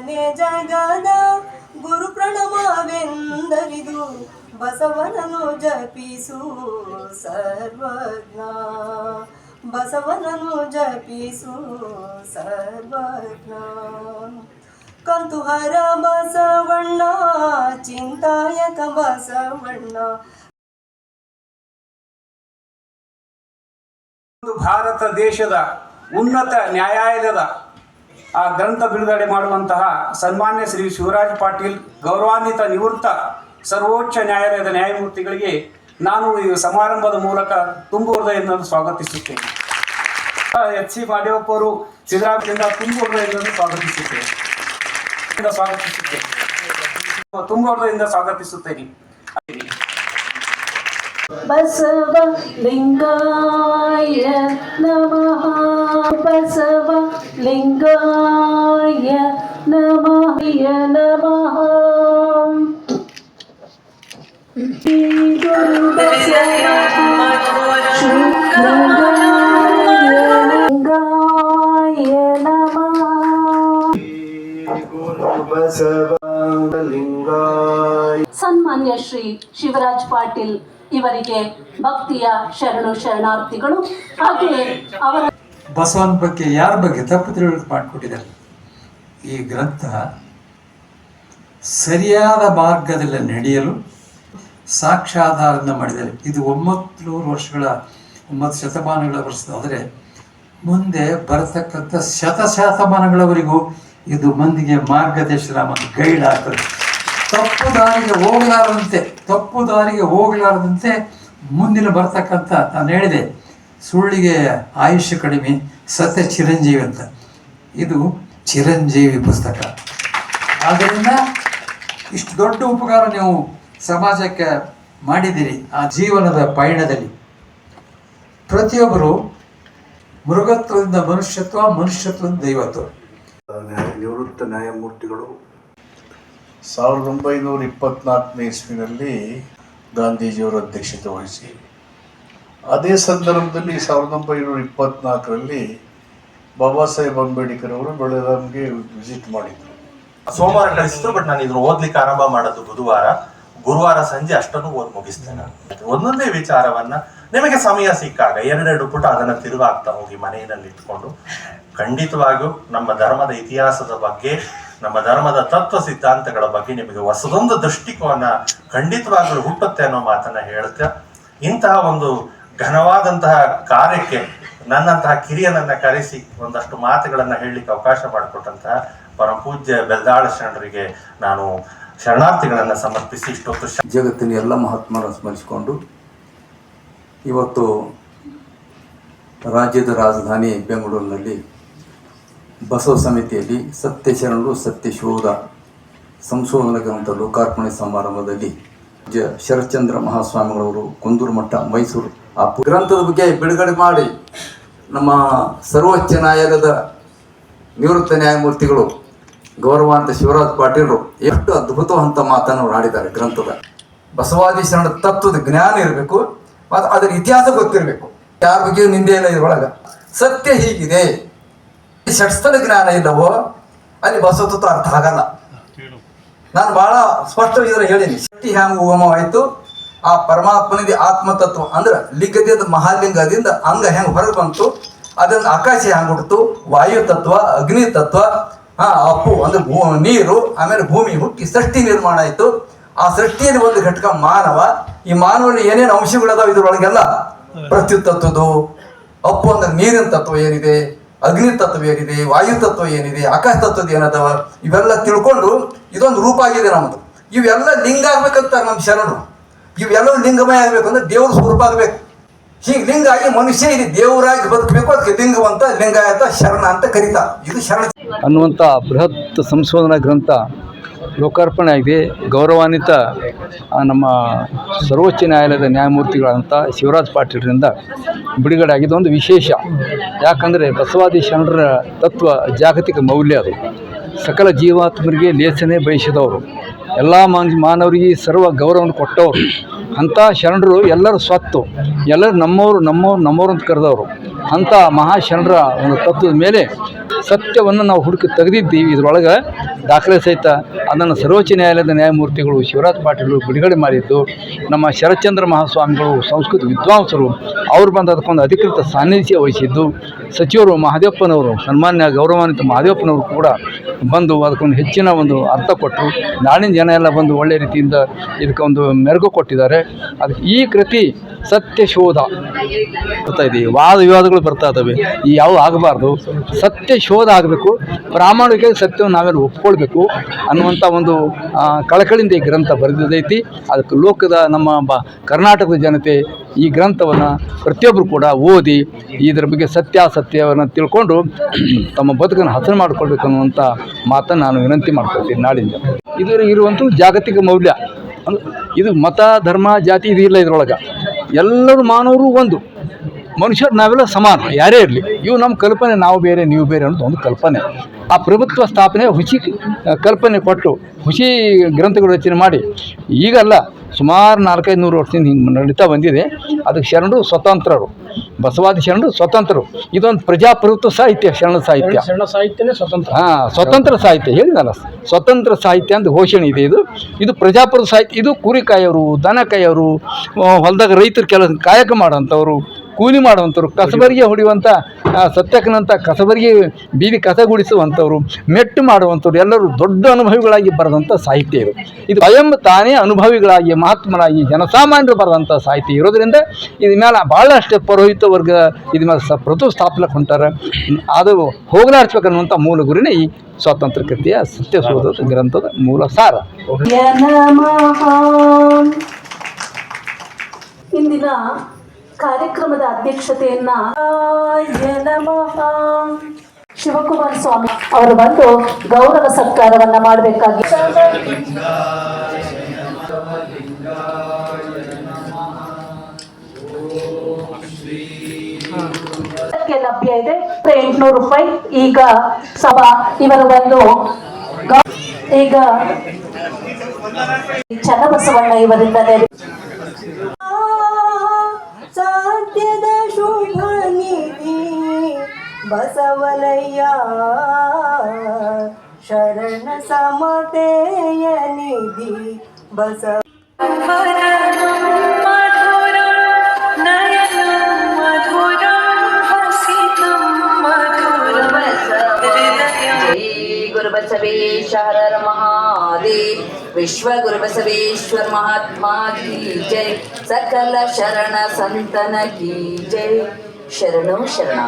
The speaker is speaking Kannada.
ಜಗದ ಗುರು ಪ್ರಣಮವೆಂದರಿದು ಬಸವನನು ಜಪಿಸು ಸರ್ವಜ್ಞ. ಬಸವನನು ಜಪಿಸು ಸರ್ವಜ್ಞ. ಕಂತುಹರ ಬಸವಣ್ಣ, ಚಿಂತಾಯಕ ಬಸವಣ್ಣ. ಭಾರತ ದೇಶದ ಉನ್ನತ ನ್ಯಾಯಾಲಯದ ಆ ಗ್ರಂಥ ಬಿಡುಗಡೆ ಮಾಡುವಂತಹ ಸನ್ಮಾನ್ಯ ಶ್ರೀ ಶಿವರಾಜ್ ಪಾಟೀಲ್ ಗೌರವಾನ್ವಿತ ನಿವೃತ್ತ ಸರ್ವೋಚ್ಚ ನ್ಯಾಯಾಲಯದ ನ್ಯಾಯಮೂರ್ತಿಗಳಿಗೆ ನಾನು ಈ ಸಮಾರಂಭದ ಮೂಲಕ ತುಂಬು ಹೃದಯದಿಂದ ಸ್ವಾಗತಿಸುತ್ತೇನೆ. ಎಚ್ ಸಿ ಮಾದೇವಪ್ಪ ಅವರು ಸಿದ್ದರಾಮಯ್ಯದಿಂದ ತುಂಬು ಹೃದಯದಿಂದ ಸ್ವಾಗತಿಸುತ್ತೇನೆ. ಸ್ವಾಗತಿಸುತ್ತೇನೆ. ತುಂಬು ಹೃದಯದಿಂದ ಸ್ವಾಗತಿಸುತ್ತೇನೆ. ಬಸವ ಲಿಂಗಾಯ ನಮಃ. ಬಸವ ಲಿಂಗಾಯ ನಮಃ ನಮಃ ಶ್ರೀ ಗುರು ಬಸವ ಶ್ರೀ ಲಿಂಗಾಯ ಲಿಂಗಾಯ ನಮಃ ಸನ್ಮಾನ್ಯ ಶ್ರೀ ಶಿವರಾಜ್ ಪಾಟೀಲ್ ಇವರಿಗೆ ಭಕ್ತಿಯ ಶರಣು ಶರಣಾರ್ಥಿಗಳು ಹಾಗೆಯೇ ಅವರ ಬಸವನ ಬಗ್ಗೆ ಯಾರ ಬಗ್ಗೆ ತಪ್ಪು ತಿಳುವಳಿಕೆ ಮಾಡಿಕೊಟ್ಟಿದ್ದಾರೆ? ಈ ಗ್ರಂಥ ಸರಿಯಾದ ಮಾರ್ಗದಲ್ಲಿ ನಡೆಯಲು ಸಾಕ್ಷ್ಯಾಧಾರದಿಂದ ಮಾಡಿದ್ದಾರೆ. ಇದು ಒಂಬತ್ತು ನೂರು ವರ್ಷಗಳ, ಒಂಬತ್ತು ಶತಮಾನಗಳ ವರ್ಷದಾದರೆ ಮುಂದೆ ಬರತಕ್ಕಂಥ ಶತಶತಮಾನಗಳವರೆಗೂ ಇದು ಮಂದಿಗೆ ಮಾರ್ಗದರ್ಶನ ಮತ್ತು ಗೈಡ್ ಆಗ್ತದೆ. ತಪ್ಪು ದಾರಿಗೆ ಹೋಗಲಾರದಂತೆ, ತಪ್ಪು ದಾರಿಗೆ ಹೋಗಲಾರದಂತೆ ಮುಂದಿನ ಬರ್ತಕ್ಕಂಥ ನಾನು ಹೇಳಿದೆ. ಸುಳ್ಳಿಗೆ ಆಯುಷ್ಯ ಕಡಿಮೆ, ಸತ್ಯ ಚಿರಂಜೀವಿ ಅಂತ. ಇದು ಚಿರಂಜೀವಿ ಪುಸ್ತಕ. ಆದ್ದರಿಂದ ಇಷ್ಟು ದೊಡ್ಡ ಉಪಕಾರ ನೀವು ಸಮಾಜಕ್ಕೆ ಮಾಡಿದ್ದೀರಿ ಆ ಜೀವನದ ಪಯಣದಲ್ಲಿ. ಪ್ರತಿಯೊಬ್ಬರು ಮೃಗತ್ವದಿಂದ ಮನುಷ್ಯತ್ವ, ಮನುಷ್ಯತ್ವದಿಂದ ದೈವತ್ವ. ನಿವೃತ್ತ ನ್ಯಾಯಮೂರ್ತಿಗಳು. ಸಾವಿರದ ಒಂಬೈನೂರ ಇಪ್ಪತ್ನಾಲ್ಕನೇ ಇಸ್ವಿನಲ್ಲಿ ಗಾಂಧೀಜಿಯವರು ಅಧ್ಯಕ್ಷತೆ ವಹಿಸಿ ಅದೇ ಸಂದರ್ಭದಲ್ಲಿ ಸಾವಿರದ ಒಂಬೈನೂರ ಇಪ್ಪತ್ನಾಲ್ಕರಲ್ಲಿ ಬಾಬಾ ಸಾಹೇಬ್ ಅಂಬೇಡ್ಕರ್ ಅವರು ಬೆಳಗಾಂಗೆ ವಿಸಿಟ್ ಮಾಡಿದ್ರು. ಸೋಮವಾರ ಕಳಿಸಿದ್ರು ಬಟ್ ನಾನು ಇದ್ರ ಓದ್ಲಿಕ್ಕೆ ಆರಂಭ ಮಾಡೋದು ಬುಧವಾರ. ಗುರುವಾರ ಸಂಜೆ ಅಷ್ಟನ್ನು ಓದ್ ಮುಗಿಸ್ತೇನೆ ಒಂದೊಂದೇ ವಿಚಾರವನ್ನ ನಿಮಗೆ ಸಮಯ ಸಿಕ್ಕಾಗ ಎರಡೆರಡು ಪುಟ ಅದನ್ನ ತಿರುಗಾಗ್ತಾ ಹೋಗಿ ಮನೆಯಲ್ಲಿ ಇಟ್ಕೊಂಡು, ಖಂಡಿತವಾಗಿಯೂ ನಮ್ಮ ಧರ್ಮದ ಇತಿಹಾಸದ ಬಗ್ಗೆ, ನಮ್ಮ ಧರ್ಮದ ತತ್ವ ಸಿದ್ಧಾಂತಗಳ ಬಗ್ಗೆ ನಿಮಗೆ ಹೊಸದೊಂದು ದೃಷ್ಟಿಕೋನ ಖಂಡಿತವಾಗಲೂ ಹುಟ್ಟುತ್ತೆ ಅನ್ನೋ ಮಾತನ್ನ ಹೇಳ್ತಾ, ಇಂತಹ ಒಂದು ಘನವಾದಂತಹ ಕಾರ್ಯಕ್ಕೆ ನನ್ನಂತಹ ಕಿರಿಯನನ್ನ ಕರೆಸಿ ಒಂದಷ್ಟು ಮಾತುಗಳನ್ನು ಹೇಳಲಿಕ್ಕೆ ಅವಕಾಶ ಮಾಡಿಕೊಟ್ಟಂತಹ ಪರಮ ಪೂಜ್ಯ ಬೆಲ್ದಾಳ ಶರಣರಿಗೆ ನಾನು ಶರಣಾರ್ಥಿಗಳನ್ನು ಸಮರ್ಪಿಸಿ ಇಷ್ಟೊತ್ತು ಜಗತ್ತಿನ ಎಲ್ಲ ಮಹಾತ್ಮರ ಸ್ಮರಿಸಿಕೊಂಡು ಇವತ್ತು ರಾಜ್ಯದ ರಾಜಧಾನಿ ಬೆಂಗಳೂರಿನಲ್ಲಿ ಬಸವ ಸಮಿತಿಯಲ್ಲಿ ಸತ್ಯಶರಣರು ಸತ್ಯಶೋಧ ಸತ್ಯ ಶೋಧ ಸಂಶೋಧನಾ ಗ್ರಂಥ ಲೋಕಾರ್ಪಣೆ ಸಮಾರಂಭದಲ್ಲಿ ಶರತ್ಚಂದ್ರ ಮಹಾಸ್ವಾಮಿಗಳವರು ಕುಂದೂರು ಮಠ ಮೈಸೂರು ಆ ಗ್ರಂಥದ ಬಗ್ಗೆ ಬಿಡುಗಡೆ ಮಾಡಿ ನಮ್ಮ ಸರ್ವೋಚ್ಚ ನ್ಯಾಯಾಲಯದ ನಿವೃತ್ತ ನ್ಯಾಯಮೂರ್ತಿಗಳು ಗೌರವಾಂತ ಶಿವರಾಜ್ ಪಾಟೀಲರು ಎಷ್ಟು ಅದ್ಭುತವಂತ ಮಾತನ್ನು ಅವ್ರು ಆಡಿದ್ದಾರೆ ಗ್ರಂಥದ. ಬಸವಾದಿ ಶರಣ ತತ್ವದ ಜ್ಞಾನ ಇರಬೇಕು ಮತ್ತು ಅದರ ಇತಿಹಾಸ ಗೊತ್ತಿರಬೇಕು. ಯಾರ ಬಗ್ಗೆ ನಿಂದೆ ಇಲ್ಲ ಇದ್ರೊಳಗೆ. ಸತ್ಯ ಹೀಗಿದೆ. ಷಟ್ಸ್ಥಳ ಜ್ಞಾನ ಇಲ್ಲವೋ ಅಲ್ಲಿ ಬಸವ ತತ್ವ ಅರ್ಥ ಆಗಲ್ಲ. ನಾನು ಬಹಳ ಸ್ಪಷ್ಟ ಇದರ ಹೇಳಿನಿ. ಶಕ್ತಿ ಹ್ಯಾಂಗ ಉಗಮವಾಯಿತು? ಆ ಪರಮಾತ್ಮನಿಗೆ ಆತ್ಮತತ್ವ ಅಂದ್ರೆ ಲಿಂಗದಿಂದ ಮಹಾಲಿಂಗದಿಂದ ಅಂಗ ಹೆಂಗ್ ಹೊರಗೆ ಬಂತು? ಅದನ್ನ ಆಕಾಶ ಹೆಂಗ್ ಹುಟ್ಟಿತು ವಾಯು ತತ್ವ, ಅಗ್ನಿ ತತ್ವ, ಹಾ, ಅಪ್ಪು, ಅಂದ್ರೆ ಭೂ, ನೀರು, ಆಮೇಲೆ ಭೂಮಿ ಹುಟ್ಟಿ ಸೃಷ್ಟಿ ನಿರ್ಮಾಣ ಆಯಿತು. ಆ ಸೃಷ್ಟಿಯಲ್ಲಿ ಒಂದು ಘಟಕ ಮಾನವ. ಈ ಮಾನವನ ಏನೇನು ಅಂಶಗಳದಾವ ಇದ್ರೊಳಗೆಲ್ಲ? ಪ್ರತ್ಯುತ್ತತ್ವದು ಅಪ್ಪು ಅಂದ್ರೆ ನೀರಿನ ತತ್ವ ಏನಿದೆ? ಅಗ್ನಿ ತತ್ವ ಏನಿದೆ? ವಾಯು ತತ್ವ ಏನಿದೆ? ಆಕಾಶ ತತ್ವದ ಏನದಾವ? ಇವೆಲ್ಲ ತಿಳ್ಕೊಂಡು ಇದೊಂದು ರೂಪ ಆಗಿದೆ ನಮ್ಮದು ಇವೆಲ್ಲ ಲಿಂಗ ಆಗ್ಬೇಕಂತಾರೆ ನಮ್ಮ ಶರಣರು. ಇವೆಲ್ಲವೂ ಲಿಂಗಮಯ ಆಗಬೇಕು ಅಂದ್ರೆ ದೇವ್ರ ಸ್ವರೂಪ ಆಗಬೇಕು. ಹೀಗೆ ಲಿಂಗ ಆಗಿ ಮನುಷ್ಯ ಇಲ್ಲಿ ದೇವರಾಗಿ ಬದುಕಬೇಕು, ಅದಕ್ಕೆ ಲಿಂಗವಂತ ಲಿಂಗಾಯತ ಶರಣ ಅಂತ ಕರೀತಾರೆ ಇದು ಶರಣ. ಅನ್ನುವಂಥ ಬೃಹತ್ ಸಂಶೋಧನಾ ಗ್ರಂಥ ಲೋಕಾರ್ಪಣೆ ಆಗಿದೆ ಗೌರವಾನ್ವಿತ ನಮ್ಮ ಸರ್ವೋಚ್ಚ ನ್ಯಾಯಾಲಯದ ನ್ಯಾಯಮೂರ್ತಿಗಳಂಥ ಶಿವರಾಜ್ ಪಾಟೀಲ್ರಿಂದ ಬಿಡುಗಡೆ ಆಗಿದ್ದು ಒಂದು ವಿಶೇಷ. ಯಾಕಂದರೆ ಬಸವಾದಿ ಶರಣರ ತತ್ವ ಜಾಗತಿಕ ಮೌಲ್ಯ ಅದು. ಸಕಲ ಜೀವಾತ್ಮರಿಗೆ ಲೇಸನೆ ಬಯಸಿದವರು. ಎಲ್ಲ ಮಾನ್, ಮಾನವರಿಗೆ ಸರ್ವ ಗೌರವವನ್ನು ಕೊಟ್ಟವರು. ಅಂಥ ಶರಣರು ಎಲ್ಲರೂ ಸ್ವತ್ತು ಎಲ್ಲರೂ ನಮ್ಮವರು, ನಮ್ಮವ್ರು ನಮ್ಮವ್ರು ಅಂತ ಕರೆದವರು. ಅಂಥ ಮಹಾಶರಣರ ಒಂದು ತತ್ವದ ಮೇಲೆ ಸತ್ಯವನ್ನು ನಾವು ಹುಡುಕಿ ತೆಗೆದಿದ್ದೀವಿ. ಇದರೊಳಗೆ ದಾಖಲೆ ಸಹಿತ ಅದನ್ನು ಸರ್ವೋಚ್ಚ ನ್ಯಾಯಾಲಯದ ನ್ಯಾಯಮೂರ್ತಿಗಳು ಶಿವರಾಜ್ ಪಾಟೀಲ್ ಬಿಡುಗಡೆ ಮಾಡಿದ್ದು, ನಮ್ಮ ಶರತ್ಚಂದ್ರ ಮಹಾಸ್ವಾಮಿಗಳು ಸಂಸ್ಕೃತ ವಿದ್ವಾಂಸರು ಅವರು ಬಂದು ಅದಕ್ಕೊಂದು ಅಧಿಕೃತ ಸಾನ್ನಿಧ್ಯ ವಹಿಸಿದ್ದು, ಸಚಿವರು ಮಹದೇವಪ್ಪನವರು, ಸನ್ಮಾನ್ಯ ಗೌರವಾನ್ವಿತ ಮಹದೇವಪ್ಪನವರು ಕೂಡ ಬಂದು ಅದಕ್ಕೊಂದು ಹೆಚ್ಚಿನ ಒಂದು ಅರ್ಥ ಕೊಟ್ಟರು. ನಾಡಿನ ಜನ ಎಲ್ಲ ಬಂದು ಒಳ್ಳೆಯ ರೀತಿಯಿಂದ ಇದಕ್ಕೆ ಒಂದು ಮೆರುಗು ಕೊಟ್ಟಿದ್ದಾರೆ. ಅದು ಈ ಕೃತಿ ಸತ್ಯ ಶೋಧ. ಬರ್ತಾ ಇದೆ ವಾದ ವಿವಾದಗಳು ಬರ್ತಾ ಇದ್ದಾವೆ. ಈ ಯಾವ ಆಗಬಾರ್ದು? ಸತ್ಯ ಶೋಧ ಆಗಬೇಕು ಪ್ರಾಮಾಣಿಕ ಸತ್ಯವನ್ನು ನಾವೆಲ್ಲ ಒಪ್ಕೊಳ್ಬೇಕು ಅನ್ನುವಂಥ ಒಂದು ಕಳಕಳಿಂದ ಈ ಗ್ರಂಥ ಬರೆದಿದ್ದೈತಿ. ಅದಕ್ಕೆ ಲೋಕದ ನಮ್ಮ ಬ, ಕರ್ನಾಟಕದ ಜನತೆ ಈ ಗ್ರಂಥವನ್ನು ಪ್ರತಿಯೊಬ್ಬರು ಕೂಡ ಓದಿ ಇದರ ಬಗ್ಗೆ ಸತ್ಯಾಸತ್ಯವನ್ನು ತಿಳ್ಕೊಂಡು ತಮ್ಮ ಬದುಕನ್ನು ಹಸನು ಮಾಡಿಕೊಳ್ಬೇಕು ಅನ್ನುವಂಥ ಮಾತನ್ನು ನಾನು ವಿನಂತಿ ಮಾಡ್ಕೊಳ್ತೀನಿ ನಾಳಿಂದ. ಇದು ಇರುವಂಥ ಜಾಗತಿಕ ಮೌಲ್ಯ. ಇದು ಮತ, ಧರ್ಮ, ಜಾತಿ, ಇದು ಇಲ್ಲ ಇದ್ರೊಳಗೆ. ಎಲ್ಲರೂ ಮಾನವರು ಒಂದು. ಮನುಷ್ಯರು ನಾವೆಲ್ಲ ಸಮಾನ ಯಾರೇ ಇರಲಿ. ಇವು ನಮ್ಮ ಕಲ್ಪನೆ ನಾವು ಬೇರೆ ನೀವು ಬೇರೆ ಅನ್ನೋದು ಒಂದು ಕಲ್ಪನೆ. ಆ ಪ್ರಭುತ್ವ ಸ್ಥಾಪನೆ ಹುಸಿ ಕಲ್ಪನೆ ಕೊಟ್ಟು ಹುಸಿ ಗ್ರಂಥಗಳು ರಚನೆ ಮಾಡಿ ಈಗಲ್ಲ ಸುಮಾರು ನಾಲ್ಕೈದು ನೂರು ವರ್ಷದಿಂದ ಹಿಂಗೆ ನಡೀತಾ ಬಂದಿದೆ. ಅದಕ್ಕೆ ಶರಣರು ಸ್ವತಂತ್ರರು. ಬಸವಾದಿ ಶರಣರು ಸ್ವತಂತ್ರರು. ಇದೊಂದು ಪ್ರಜಾಪ್ರಭುತ್ವ ಸಾಹಿತ್ಯ ಶರಣ ಸಾಹಿತ್ಯ. ಶರಣ ಸಾಹಿತ್ಯನೇ ಸ್ವತಂತ್ರ. ಹಾಂ ಸ್ವತಂತ್ರ ಸಾಹಿತ್ಯ. ಹೇಳಿದಲ್ಲ ಸ್ವತಂತ್ರ ಸಾಹಿತ್ಯ ಅಂತ ಘೋಷಣೆ ಇದೆ ಇದು. ಇದು ಪ್ರಜಾಪ್ರಭುತ್ವ ಸಾಹಿತ್ಯ. ಇದು ಕುರಿ ಕಾಯೋರು ದನ ಕಾಯೋರು ಆ, ಹೊಲದಾಗ ರೈತರು ಕೆಲಸ ಕಾಯಕ ಮಾಡೋಂಥವ್ರು ಕೂಲಿ ಮಾಡುವಂಥವ್ರು, ಕಸಬರಿಗೆ ಹೊಡೆಯುವಂಥ ಸತ್ಯಕ್ಕನಂಥ ಕಸಬರಿಗೆ ಬೀದಿ ಕಸ ಗುಡಿಸುವಂಥವ್ರು ಮೆಟ್ಟು ಮಾಡುವಂಥವ್ರು, ಎಲ್ಲರೂ ದೊಡ್ಡ ಅನುಭವಿಗಳಾಗಿ ಬರೆದಂಥ ಸಾಹಿತ್ಯ ಇದು ಇದು ಸ್ವಯಂ ತಾನೇ ಅನುಭವಿಗಳಾಗಿ, ಮಹಾತ್ಮರಾಗಿ, ಜನಸಾಮಾನ್ಯರು ಬರೆದಂಥ ಸಾಹಿತ್ಯ ಇರೋದರಿಂದ ಇದ್ರ ಮೇಲೆ ಭಾಳಷ್ಟು ಪುರೋಹಿತ ವರ್ಗ ಇದ್ರ ಮೇಲೆ ಸ ಪ್ರತು ಸ್ಥಾಪಲಕ್ಕೆ ಹೊಂಟಾರೆ. ಅದು ಹೋಗಲಾಡಿಸ್ಬೇಕನ್ನುವಂಥ ಮೂಲ ಗುರಿನೇ ಈ ಸ್ವಾತಂತ್ರ್ಯ ಕೃತಿಯ ಸತ್ಯಶೋಧದ ಗ್ರಂಥದ ಮೂಲ ಸಾರ. ಇಂದಿನ ಕಾರ್ಯಕ್ರಮದ ಅಧ್ಯಕ್ಷತೆಯನ್ನ ಶಿವಕುಮಾರ ಸ್ವಾಮಿ ಅವರು ಬಂದು ಗೌರವ ಸತ್ಕಾರವನ್ನ ಮಾಡಬೇಕಾಗಿ. ಲಭ್ಯ ಇದೆ. ಎಂಟುನೂರು ರೂಪಾಯಿ. ಈಗ ಸಭಾ ಇವರು ಬಂದು ಈಗ ಚನ್ನಬಸವಣ್ಣ ಇವರಿಂದ ಸತ್ಯದ ಶೂಲ ನಿಧಿ ಬಸವಲಯ್ಯ ಶರಣ ಸಮತೆಯ ನಿಧಿ ಬಸವ ಗುರುಬಸವೇಶ್ವರರ ಮಹಾದೇವ್ ವಿಶ್ವಗುರು ಬಸವೇಶ್ವರ ಮಹಾತ್ಮಾ ಕೀ ಜೈ. ಸಕಲ ಶರಣ ಸಂತನ ಕೀ ಜೈ. ಶರಣು ಶರಣ.